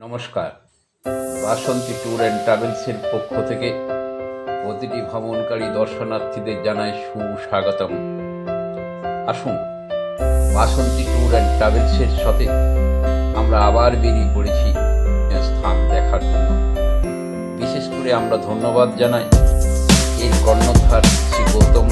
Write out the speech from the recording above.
নমস্কার। বাসন্তী tour and ট্রাভেলসের পক্ষ থেকে প্রতিটি ভ্রমণকারী দর্শনার্থীদের জানায় সুস্বাগতম। আসুন, বাসন্তী ট্যুর অ্যান্ড ট্রাভেলসের সাথে আমরা আবার বেরিয়ে পড়েছি স্থান দেখার জন্য। বিশেষ করে আমরা ধন্যবাদ জানাই এর কর্ণধার শ্রী গৌতম